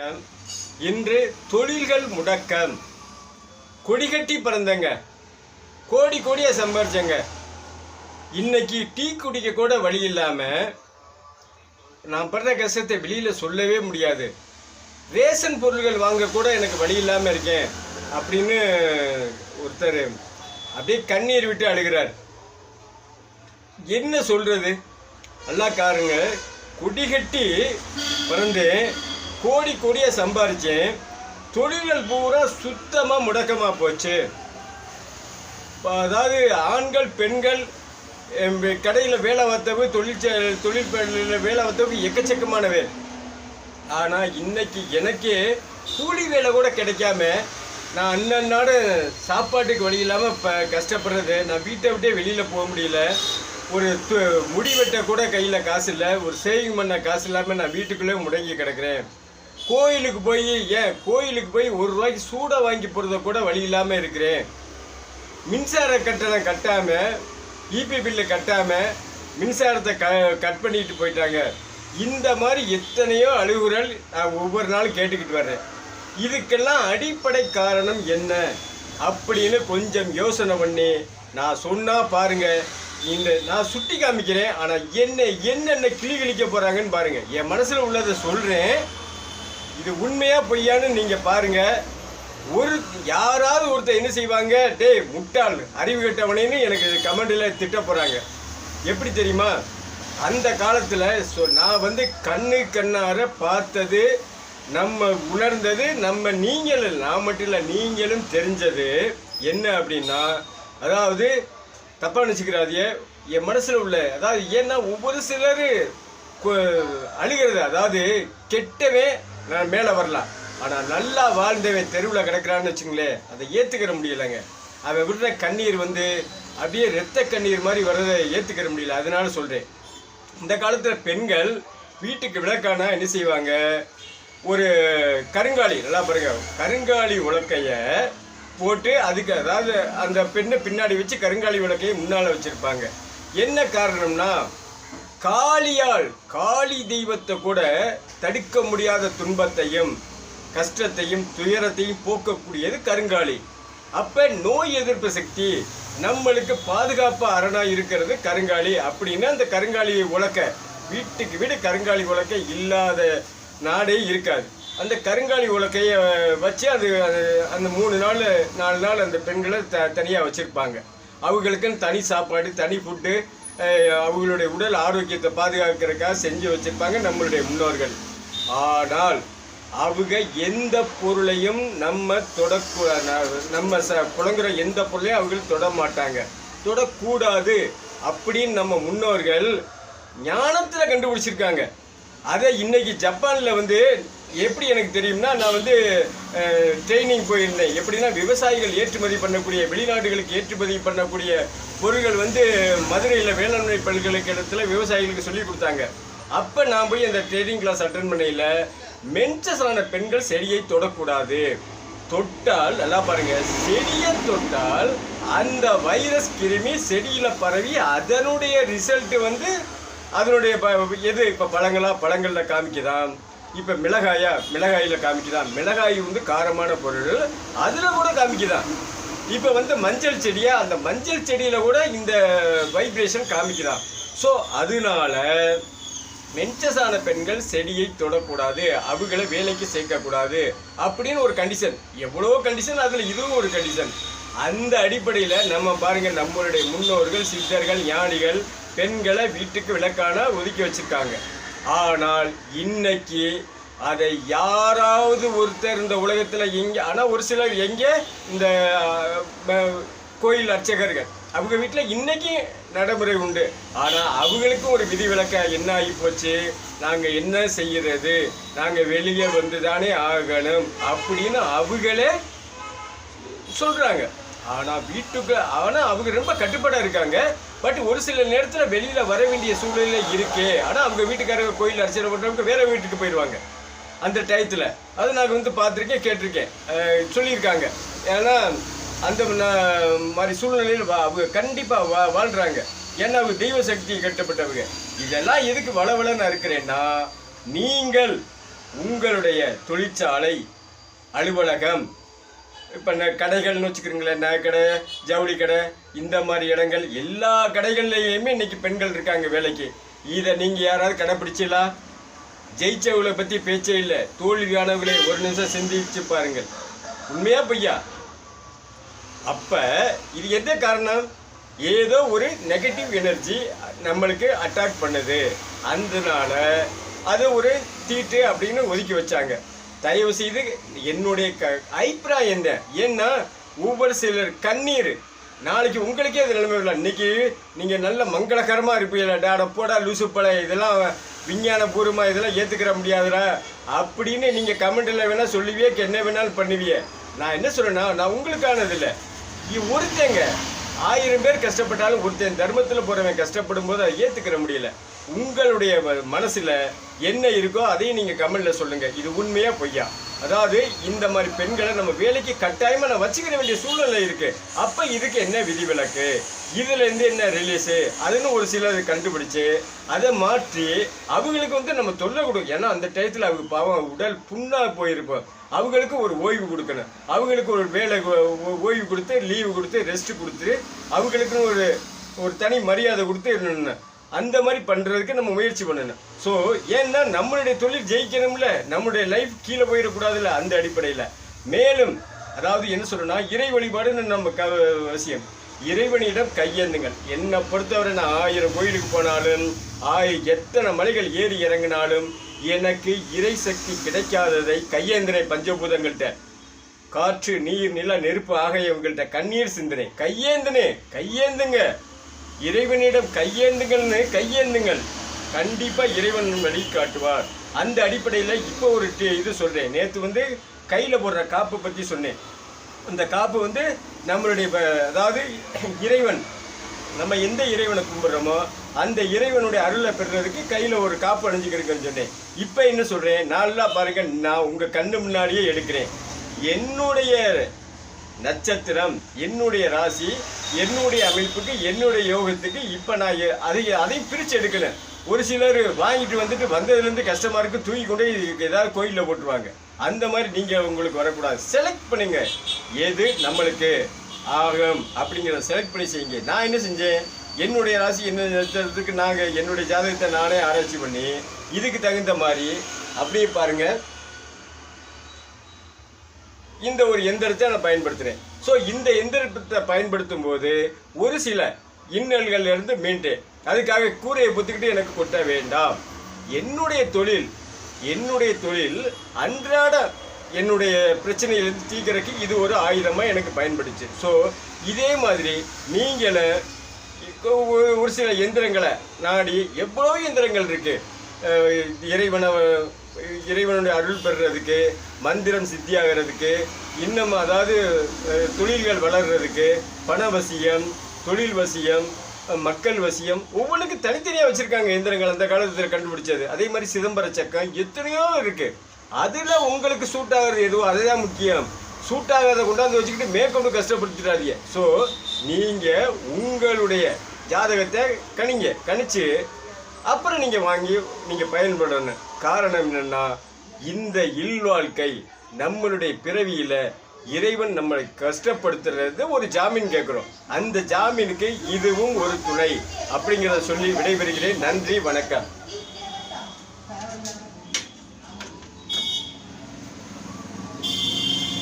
வணக்கம் இன்று தொழில்கள் முடக்கம். கொடிகட்டி பிறந்தங்க. கோடி கோடியாக சம்பாரிச்சங்க. இன்னைக்கு டீ குடிக்க கூட வழி இல்லாமல் நான் படுற கஷ்டத்தை வெளியில் சொல்லவே முடியாது. ரேஷன் பொருள்கள் வாங்க கூட எனக்கு வழி இல்லாமல் இருக்கேன் அப்படின்னு ஒருத்தர் அப்படியே கண்ணீர் விட்டு அழுகிறார். என்ன சொல்கிறது நல்லா காருங்க. குடிகட்டி பிறந்தேன் கோடி கோடியாக சம்பாரித்தேன் தொழில்கள் பூரா சுத்தமாக முடக்கமாக போச்சு. அதாவது ஆண்கள் பெண்கள் கடையில் வேலை பார்த்தவங்க தொழிற்ச தொழில் வேலை பார்த்தவங்க எக்கச்சக்கமான வேலை ஆனால் இன்னைக்கு எனக்கே கூலி வேலை கூட கிடைக்காம நான் அண்ணனோட சாப்பாட்டுக்கு வழி இல்லாமல் இப்போ கஷ்டப்படுறது நான் வீட்டை விட்டே வெளியில் போக முடியல. ஒரு து- முடி வெட்ட கூட கையில் காசு இல்லை ஒரு சேவிங் பண்ண காசு இல்லாமல் நான் வீட்டுக்குள்ளே முடங்கி கிடக்கிறேன். கோயிலுக்கு போய் ஏன் கோயிலுக்கு போய் ஒரு ரூபாய்க்கு சூடாக வாங்கி போகிறத கூட வழி இல்லாமல் இருக்கிறேன். மின்சார கட்டணம் கட்டாமல் இபி பில்லு கட்டாமல் மின்சாரத்தை க கட் பண்ணிட்டு போயிட்டாங்க. இந்த மாதிரி எத்தனையோ அழுகுறல் நான் ஒவ்வொரு நாளும் கேட்டுக்கிட்டு வர்றேன். இதுக்கெல்லாம் அடிப்படை காரணம் என்ன? அப்படின்னு கொஞ்சம் யோசனை பண்ணி நான் சொன்னால் பாருங்கள் இந்த நான் சுட்டி காமிக்கிறேன் ஆனால் என்ன என்னென்ன கிளி கிழிக்க போகிறாங்கன்னு பாருங்கள் என் மனசில் உள்ளதை சொல்கிறேன் இது உண்மையா பொய்யான்னு நீங்க பாருங்க. ஒரு யாராவது ஒருத்தர் என்ன செய்வாங்க? டேய் முட்டாள் அறிவு கெட்டவனேன்னு எனக்கு கமெண்டில் திட்ட போகிறாங்க எப்படி தெரியுமா? அந்த காலத்தில் ஸோ நான் வந்து கண்ணு கண்ணார பார்த்தது நம்ம உணர்ந்தது நம்ம நீங்கள் நான் மட்டும் இல்லை நீங்களும் தெரிஞ்சது என்ன அப்படின்னா அதாவது தப்பாக நினச்சிக்கிறாதிய என் மனசில் உள்ள அதாவது ஏன்னா ஒவ்வொரு சிலர் அழுகிறது. அதாவது கெட்டவே நான் மேலே வரலாம் ஆனால் நல்லா வாழ்ந்தவன் தெருவில் கிடக்கிறான்னு வச்சுங்களேன் அதை ஏற்றுக்கிற முடியலைங்க. அவன் விடுற கண்ணீர் வந்து அப்படியே ரத்த கண்ணீர் மாதிரி வர்றதை ஏற்றுக்கிற முடியல. அதனால சொல்கிறேன் இந்த காலத்தில் பெண்கள் வீட்டுக்கு விளக்கானா என்ன செய்வாங்க? ஒரு கருங்காலி நல்லா பாருங்க. கருங்காலி உலக்கைய போட்டு அதுக்கு அதாவது அந்த பெண்ணை பின்னாடி வச்சு கருங்காலி உலக்கையை முன்னால் வச்சுருப்பாங்க. என்ன காரணம்னா காளியால் காளி தெய்வத்தை கூட தடுக்க முடியாத துன்பத்தையும் கஷ்டத்தையும் துயரத்தையும் போக்கக்கூடியது கருங்காலி. அப்ப நோய் எதிர்ப்பு சக்தி நம்மளுக்கு பாதுகாப்பு அரணா இருக்கிறது கருங்காலி. அப்படின்னு அந்த கருங்காலியை உலக்க வீட்டுக்கு வீடு கருங்காலி உலக்க இல்லாத நாடே இருக்காது. அந்த கருங்காலி உலக்கைய வச்சு அது அது அந்த மூணு நாள் நாலு நாள் அந்த பெண்களை த தனியாக வச்சுருப்பாங்க. அவங்களுக்குன்னு தனி சாப்பாடு தனி ஃபுட்டு அவங்களுடைய உடல் ஆரோக்கியத்தை பாதுகாக்கிறதுக்காக செஞ்சு வச்சுருப்பாங்க நம்மளுடைய முன்னோர்கள். ஆனால் அவங்க எந்த பொருளையும் நம்ம தொடக்கூ ந- நம்ம ச புழங்குற எந்த பொருளையும் அவங்க தொட மாட்டாங்க தொடக்கூடாது அப்படின்னு நம்ம முன்னோர்கள் ஞானத்தில் கண்டுபிடிச்சிருக்காங்க. அதை இன்னைக்கு ஜப்பானில் வந்து எப்படி எனக்கு தெரியும்னா நான் வந்து ட்ரைனிங் போயிருந்தேன். எப்படின்னா விவசாயிகள் ஏற்றுமதி பண்ணக்கூடிய வெளிநாடுகளுக்கு ஏற்றுமதி பண்ணக்கூடிய பொருட்கள் வந்து மதுரையில் வேளாண்மை பல்கலைக்கழகத்தில் விவசாயிகளுக்கு சொல்லி கொடுத்தாங்க. அப்போ நான் போய் அந்த ட்ரைனிங் கிளாஸ் அட்டன் பண்ணையில் மென்சஸான பெண்கள் செடியை தொடக்கூடாது. தொட்டால் நல்லா பாருங்க செடியை தொட்டால் அந்த வைரஸ் கிருமி செடியில் பரவி அதனுடைய ரிசல்ட் வந்து அதனுடைய ப- எது இப்போ பழங்களா பழங்களில் காமிக்குதான் இப்போ மிளகாயா மிளகாயில் காமிக்குதான். மிளகாய் வந்து காரமான பொருள். அதில் கூட காமிக்குதான். இப்போ வந்து மஞ்சள் செடியா அந்த மஞ்சள் செடியில் கூட இந்த வைப்ரேஷன் காமிக்குதான். ஸோ அதனால மென்சஸான பெண்கள் செடியை தொடக்கூடாது. அவங்கள வேலைக்கு சேர்க்கக்கூடாது. அப்படின்னு ஒரு கண்டிஷன் எவ்வளோ கண்டிஷன் அதில் இதுவும் ஒரு கண்டிஷன் அந்த அடிப்படையில் நம்ம பாருங்கள் நம்மளுடைய முன்னோர்கள் சித்தர்கள் ஞானிகள் பெண்களை வீட்டுக்கு விளக்கான ஒதுக்கி வச்சுருக்காங்க. ஆனால் இன்னைக்கு அதை யாராவது ஒருத்தர் இந்த உலகத்தில் எங்கே ஆனால் ஒரு சிலர் எங்கே இந்த கோயில் அர்ச்சகர்கள். அவங்க வீட்டில் இன்றைக்கும் நடைமுறை உண்டு. ஆனால் அவங்களுக்கும் ஒரு விதிவிலக்காக என்ன ஆகி போச்சு? நாங்கள் என்ன செய்கிறது நாங்கள் வெளியே வந்து தானே ஆகணும் அப்படின்னு அவங்களே சொல்கிறாங்க ஆனால் வீட்டுக்கு ஆனால் அவங்க ரொம்ப கட்டுப்பாடாக இருக்காங்க. பட் ஒரு சில நேரத்தில் வெளியில் வர வேண்டிய சூழ்நிலை இருக்கு. ஆனால் அவங்க வீட்டுக்காரங்க கோயில் அர்ச்சனை பண்ணுறவங்க வேறு வீட்டுக்கு போயிடுவாங்க அந்த டயத்தில். அது நான் வந்து பார்த்துருக்கேன் கேட்டிருக்கேன். சொல்லியிருக்காங்க. ஏன்னா அந்த மாதிரி சூழ்நிலையில் வா- அவங்க கண்டிப்பாக வா வாழ்கிறாங்க ஏன்னா அவங்க தெய்வ சக்தி கட்டப்பட்டவங்க. இதெல்லாம் எதுக்கு வளவளன்னு இருக்கிறேன்னா நீங்கள் உங்களுடைய தொழிற்சாலை அலுவலகம் இப்போ கடைகள்னு வச்சுக்கிறீங்களேன் நகைக்கடை ஜவுளி கடை இந்த மாதிரி இடங்கள் எல்லா கடைகள்லையுமே இன்றைக்கி பெண்கள் இருக்காங்க வேலைக்கு. இதை நீங்கள் யாராவது கடைப்பிடிச்சீங்களா? ஜெயிச்சவங்களை பற்றி பேச்சே இல்லை. தோல்வியானவர்களே ஒரு நிமிஷம் சிந்திச்சு பாருங்கள். உண்மையாக பொய்யா? அப்போ இது எந்த காரணம்? ஏதோ ஒரு நெகட்டிவ் எனர்ஜி நம்மளுக்கு அட்டாக் பண்ணுது. அதனால அது ஒரு தீட்டு அப்படின்னு ஒதுக்கி வச்சாங்க. தயவு செய்து என்னுடைய க அபிப்பிராயம் என்ன? ஏன்னா ஒவ்வொரு சிலர் கண்ணீர். நாளைக்கு உங்களுக்கே அது நிலைமை இல்லை இன்னைக்கு நீங்கள் நல்ல மங்களகரமாக இருப்பீங்களா டாட போடா லூசு பட இதெல்லாம் விஞ்ஞானபூர்வமாக இதெல்லாம் ஏற்றுக்கிற முடியாதுடா. அப்படின்னு நீங்கள் கமெண்ட்டில் வேணால் சொல்லுவியே என்ன வேணாலும் பண்ணுவியே. நான் என்ன சொல்கிறேன்னா நான் உங்களுக்கானது இல்லை. இது ஒருத்தங்க ஆயிரம் பேர் கஷ்டப்பட்டாலும் ஒருத்தன் தர்மத்தில் போகிறவன் கஷ்டப்படும் போது அதை ஏற்றுக்கிற முடியல. உங்களுடைய மனசில் என்ன இருக்கோ அதையும் நீங்கள் கமெண்ட்ல சொல்லுங்கள் இது உண்மையாக பொய்யா? அதாவது இந்த மாதிரி பெண்களை நம்ம வேலைக்கு கட்டாயமாக நான் வச்சுக்கிற வேண்டிய சூழ்நிலை இருக்குது அப்போ இதுக்கு என்ன விதிவிலக்கு? இதுலேருந்து என்ன ரிலீஸு அதுன்னு ஒரு சிலர் கண்டுபிடிச்சு அதை மாற்றி அவங்களுக்கு வந்து நம்ம தொல்லை கொடுக்கும் ஏன்னா அந்த டயத்தில் அவங்க பாவம் உடல் புண்ணாக போயிருப்போம். அவங்களுக்கு ஒரு ஓய்வு கொடுக்கணும். அவங்களுக்கு ஒரு வேலை ஓய்வு கொடுத்து லீவு கொடுத்து ரெஸ்ட் கொடுத்து அவங்களுக்குன்னு ஒரு ஒரு தனி மரியாதை கொடுத்து இருக்கணும். அந்த மாதிரி பண்ணுறதுக்கு நம்ம முயற்சி பண்ணணும். ஸோ ஏன்னா நம்மளுடைய தொழில் ஜெயிக்கணும்ல நம்மளுடைய லைஃப் கீழே போயிடக்கூடாதுல்ல அந்த அடிப்படையில். மேலும் அதாவது என்ன சொல்லணும்னா இறை வழிபாடுன்னு நம்ம க அவசியம். இறைவனிடம் கையேந்துங்கள். என்னை பொறுத்தவரை நான் ஆயிரம் கோயிலுக்கு போனாலும் ஆய் எத்தனை மலைகள் ஏறி இறங்கினாலும் எனக்கு இறை சக்தி கிடைக்காததை கையேந்திரை பஞ்சபூதங்கள்கிட்ட. காற்று நீர் நில நெருப்பு ஆகியவங்கள்ட்ட கண்ணீர் சிந்தனை கையேந்துனே கையேந்துங்க. இறைவனிடம் கையேந்துங்கள்னு கையேந்துங்கள். கண்டிப்பாக இறைவன் வழி காட்டுவார். அந்த அடிப்படையில் இப்போ ஒரு இது சொல்கிறேன் நேற்று வந்து கையில் போடுற காப்பு பற்றி சொன்னேன். அந்த காப்பு வந்து நம்மளுடைய அதாவது இறைவன் நம்ம எந்த இறைவனை கும்பிட்றோமோ அந்த இறைவனுடைய அருளை பெறுறதுக்கு கையில் ஒரு காப்பு அணிஞ்சுக்கிறதுன்னு சொன்னேன். இப்போ என்ன சொல்கிறேன் நல்லா பாருங்க நான் உங்கள் கண்ணு முன்னாடியே எடுக்கிறேன். என்னுடைய நட்சத்திரம் என்னுடைய ராசி என்னுடைய அமைப்புக்கு என்னுடைய யோகத்துக்கு இப்போ நான் அதை அதையும் பிரித்து எடுக்கல ஒரு சிலர் வாங்கிட்டு வந்துட்டு வந்ததுலேருந்து கஷ்டமாக இருக்குது தூக்கி கொண்டு ஏதாவது கோயிலில் போட்டுருவாங்க. அந்த மாதிரி நீங்கள் உங்களுக்கு வரக்கூடாது. செலக்ட் பண்ணுங்க. எது நம்மளுக்கு ஆகும் அப்படிங்கிறத செலக்ட் பண்ணி செய்யுங்க. நான் என்ன செஞ்சேன்? என்னுடைய ராசி என்ன நட்சத்திரத்துக்கு நாங்கள் என்னுடைய ஜாதகத்தை நானே ஆராய்ச்சி பண்ணி இதுக்கு தகுந்த மாதிரி அப்படியே பாருங்கள் இந்த ஒரு எந்திரத்தை நான் பயன்படுத்துகிறேன் ஸோ இந்த எந்திரத்தை பயன்படுத்தும் போது ஒரு சில இன்னல்களிலிருந்து மீண்டேன் அதுக்காக கூரையை பொத்துக்கிட்டு எனக்கு கொட்ட வேண்டாம். என்னுடைய தொழில் என்னுடைய தொழில் அன்றாட என்னுடைய பிரச்சனையிலிருந்து தீக்கிறக்கு இது ஒரு ஆயுதமாக எனக்கு பயன்படுச்சு. ஸோ இதே மாதிரி நீங்களும் ஒரு ஒரு சில எந்திரங்களை நாடி எவ்வளோ எந்திரங்கள் இருக்குது இறைவனை இறைவனுடைய அருள் பெறுறதுக்கு மந்திரம் சித்தியாகிறதுக்கு இன்னும் அதாவது தொழில்கள் வளர்கிறதுக்கு பண வசியம் தொழில் வசியம் மக்கள் வசியம் ஒவ்வொன்றுக்கு தனித்தனியாக வச்சுருக்காங்க எந்திரங்கள் அந்த காலத்தில் கண்டுபிடிச்சது. அதே மாதிரி சிதம்பர சக்கம் எத்தனையோ இருக்குது அதில் உங்களுக்கு சூட் ஆகிறது எதுவோ அதுதான் முக்கியம். சூட் ஆகாத கொண்டாந்து வச்சுக்கிட்டு மேற்கொண்டு கஷ்டப்படுத்திடாதீங்க. ஸோ நீங்கள் உங்களுடைய ஜாதகத்தை கணிங்க. கணிச்சு அப்புறம் நீங்கள் வாங்கி நீங்கள் பயன்படணும். காரணம் என்னென்னா இந்த இல்வாழ்க்கை நம்மளுடைய பிறவியில் இறைவன் நம்மளை கஷ்டப்படுத்துறது ஒரு ஜாமீன் கேட்குறோம் அந்த ஜாமீனுக்கு இதுவும் ஒரு துணை. அப்படிங்கிறத சொல்லி விடைபெறுகிறேன். நன்றி வணக்கம்.